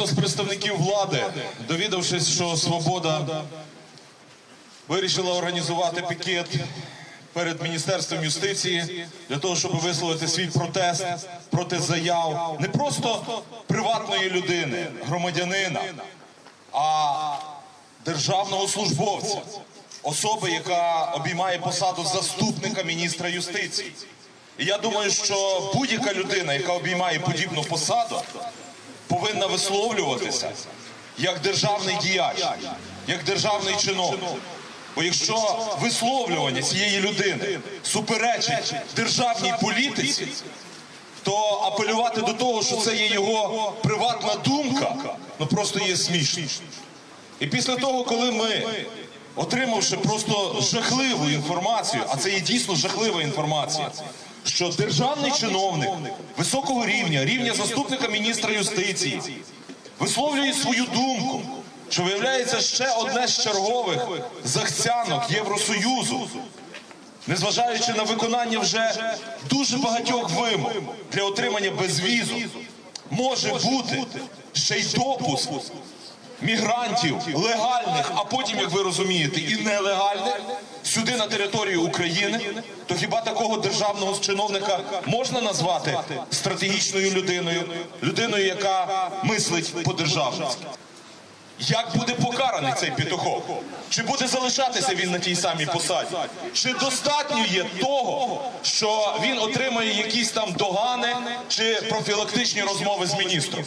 Дехто з представників влади, довідавшись, що свобода вирішила організувати пікет перед міністерством юстиції для того, щоб висловити свій протест проти заяв не просто приватної людини, громадянина, а державного службовця, особи, яка обіймає посаду заступника міністра юстиції. І я думаю, що будь-яка людина, яка обіймає подібну посаду, повинна висловлюватися як державний діяч, як державний чиновник. Бо якщо висловлювання цієї людини суперечить державній політиці, то апелювати до того, що це є його приватна думка, ну просто є смішно. І після того, коли ми, отримавши просто жахливу інформацію, а це є дійсно жахлива інформація, що державний чиновник високого рівня, рівня заступника міністра юстиції, висловлює свою думку, що виявляється ще одне з чергових захцянок Євросоюзу, незважаючи на виконання вже дуже багатьох вимог для отримання безвізу, може бути ще й допуск мігрантів легальних, а потім, як ви розумієте, і нелегальних сюди на територію України, то хіба такого державного чиновника можна назвати стратегічною людиною, людиною, яка мислить по державницьки? Як буде покараний цей Петухов? Чи буде залишатися він на тій самій посаді? Чи достатньо є того, що він отримає якісь там догани чи профілактичні розмови з міністром?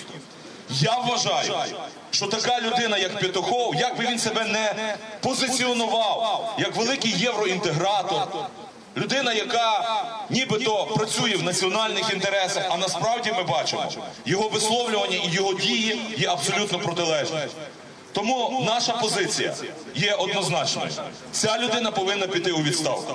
Я вважаю, що така людина, як Петухов, як би він себе не позиціонував, як великий євроінтегратор, людина, яка нібито працює в національних інтересах, а насправді ми бачимо, його висловлювання і його дії є абсолютно протилежні. Тому наша позиція є однозначною. Ця людина повинна піти у відставку.